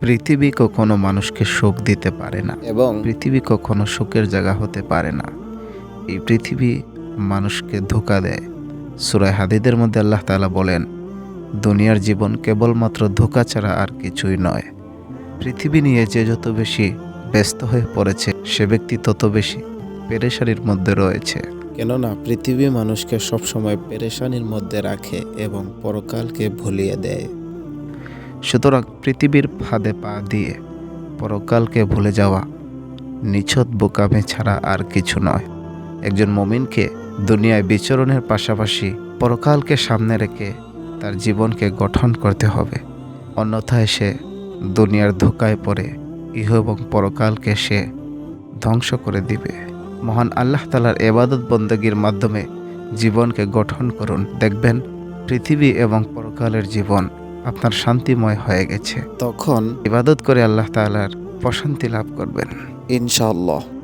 পৃথিবী কখনো মানুষকে সুখ দিতে পারে না। এবং পৃথিবী কখনো সুখের জায়গা হতে পারে না। এই পৃথিবী মানুষকে ধোকা দেয়। সুরায় হাদিদের মধ্যে আল্লাহ তাআলা বলেন দুনিয়ার জীবন কেবলমাত্র ধোকা ছাড়া আর কিছুই নয়। পৃথিবী নিয়ে যে যত বেশি ব্যস্ত হয়ে পড়েছে সে ব্যক্তি তত বেশি পেরেশানির মধ্যে রয়েছে। কেননা পৃথিবী মানুষকে সবসময় পেরেশানির মধ্যে রাখে এবং পরকালকে ভুলিয়ে দেয়। সুতরাং পৃথিবীর ফাঁদে পা দিয়ে পরকালকে ভুলে যাওয়া নিছক বোকামে ছাড়া আর কিছু নয়। একজন মমিনকে দুনিয়ায় বিচরণের পাশাপাশি পরকালকে সামনে রেখে তার জীবনকে গঠন করতে হবে। অন্যথায় সে দুনিয়ার ধোকায় পড়ে, ইহ এবং পরকালকে সে ধ্বংস করে দিবে। মহান আল্লাহ তালার এবাদত বন্দগীর মাধ্যমে জীবনকে গঠন করুন। দেখবেন পৃথিবী এবং পরকালের জীবন আপনার শান্তিময় হয়ে গেছে। তখন ইবাদত করে আল্লাহ তালার প্রশান্তি লাভ করবেন। ইনশাআল্লাহ।